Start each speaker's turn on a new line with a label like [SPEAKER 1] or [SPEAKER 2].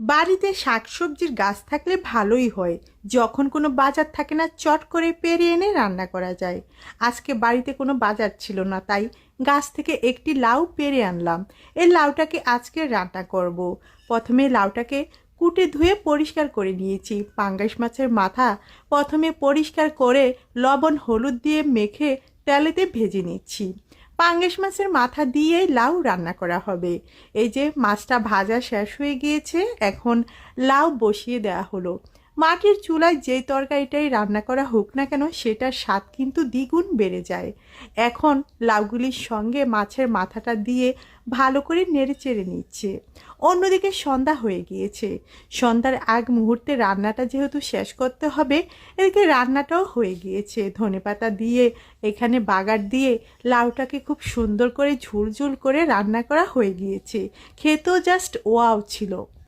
[SPEAKER 1] বাড়িতে শাকসবজির গাছ থাকলে ভালোই হয়। যখন কোনো বাজার থাকে না, চট করে পেরে এনে রান্না করা যায়। আজকে বাড়িতে কোনো বাজার ছিল না, তাই গাছ থেকে একটি লাউ পেরে আনলাম। এই লাউটাকে আজকে রান্না করব। প্রথমে লাউটাকে কুটে ধুয়ে পরিষ্কার করে নিয়েছি। পাঙ্গাস মাছের মাথা প্রথমে পরিষ্কার করে লবণ, হলুদ দিয়ে মেখে তেলেতে ভেজে নিচ্ছি। পাঙ্গাস মাছের মাথা দিয়ে লাউ রান্না করা হবে। এই যে মাছটা ভাজা শেষ হয়ে গিয়েছে, এখন লাউ বসিয়ে দেওয়া হলো। মাটির চুলায় যেই তরকারিটাই রান্না করা হোক না কেন, সেটার স্বাদ কিন্তু দ্বিগুণ বেড়ে যায়। এখন লাউগুলির সঙ্গে মাছের মাথাটা দিয়ে ভালো করে নেড়ে চেড়ে নিচ্ছে। অন্যদিকে সন্ধ্যা হয়ে গিয়েছে। সন্ধ্যার আগ মুহূর্তে রান্নাটা যেহেতু শেষ করতে হবে, এদিকে রান্নাটাও হয়ে গিয়েছে। ধনেপাতা দিয়ে এখানে বাগার দিয়ে লাউটাকে খুব সুন্দর করে ঝুলঝুল করে রান্না করা হয়ে গিয়েছে। খেতেও জাস্ট ওয়াও ছিল।